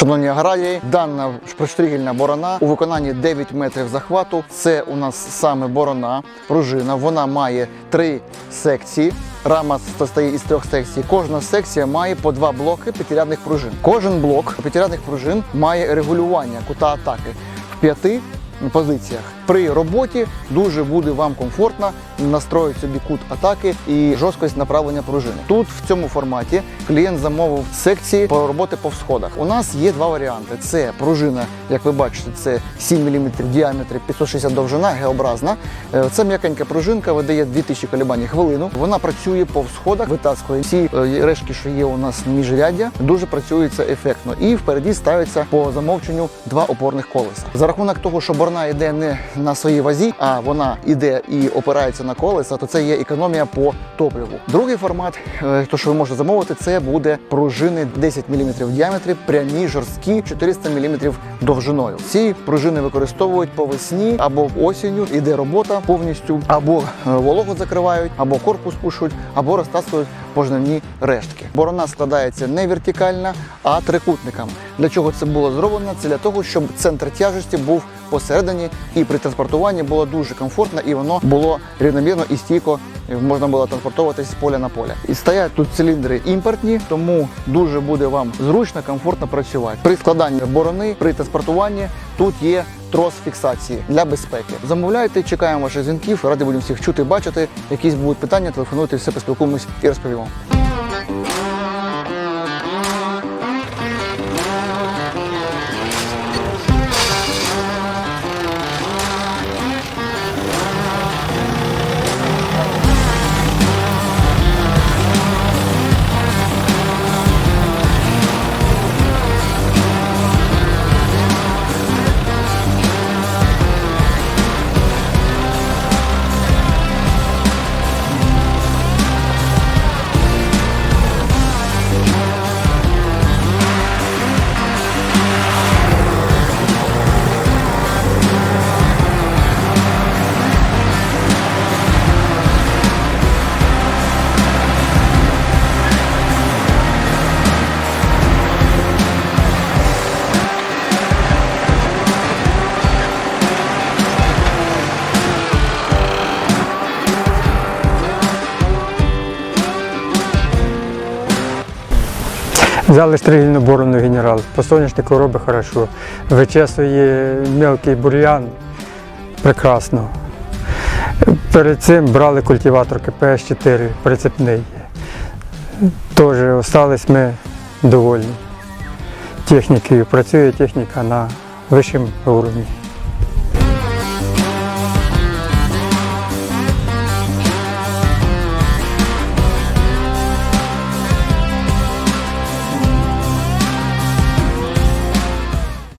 Шановні аграрії, дана шприштригельна борона у виконанні 9 метрів захвату. Це у нас саме борона, пружина. Вона має три секції. Рама состоїть із трьох секцій. Кожна секція має по два блоки п'ятирядних пружин. Кожен блок п'ятирядних пружин має регулювання кута атаки в п'яти позиціях. При роботі дуже буде вам комфортно настроїти собі кут атаки і жорсткість направлення пружини. Тут в цьому форматі клієнт замовив секції по роботи по всходах. У нас є два варіанти: це пружина, як ви бачите, це 7 мм в діаметрі, 560 довжина, геобразна. Е, Це м'якенька пружинка, видає 2000 колебань хвилину. Вона працює по всходах, витаскує всі е, решки, що є у нас міжряддя. Дуже працює це ефектно. І впереді ставиться по замовченню два опорних колеса. За рахунок того, що борна йде не на своїй вазі, а вона йде і опирається на колеса, то це є економія по топливу. Другий формат, е, то що ви можете замовити, це буде пружини 10 мм в діаметрі, прямі, жорсткі, 400 мм довжиною. Ці пружини використовують по весні або осінню. Іде робота повністю, або е, вологу закривають, або корпус пушуть, або розтаскують пожнивні рештки. Борона складається не вертикальна, а трикутниками. Для чого це було зроблено? Це для того, щоб центр тяжесті був посередині, і при транспортуванні було дуже комфортно, і воно було рівномірно і стійко можна було транспортуватись з поля на поле. І стоять тут циліндри імпортні, тому дуже буде вам зручно, комфортно працювати. При складанні борони, при транспортуванні тут є трос фіксації для безпеки. Замовляйте, чекаємо ваших дзвінків. Раді будемо всіх чути, бачити. Якісь будуть питання, телефонуйте, все поспілкуємось і розповімо. Взяли стрільну борону генерал. По соняшнику робить хорошо. Вичесує мелкий бур'ян прекрасно. Перед цим брали культиватор КПС-4 прицепний. Теж остались ми довольні технікою. Працює техніка на вищому рівні.